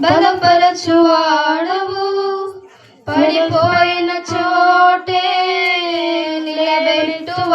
బలపరచువాడవు. పడిపోయిన చోటే నిలబెట్టువాడవు.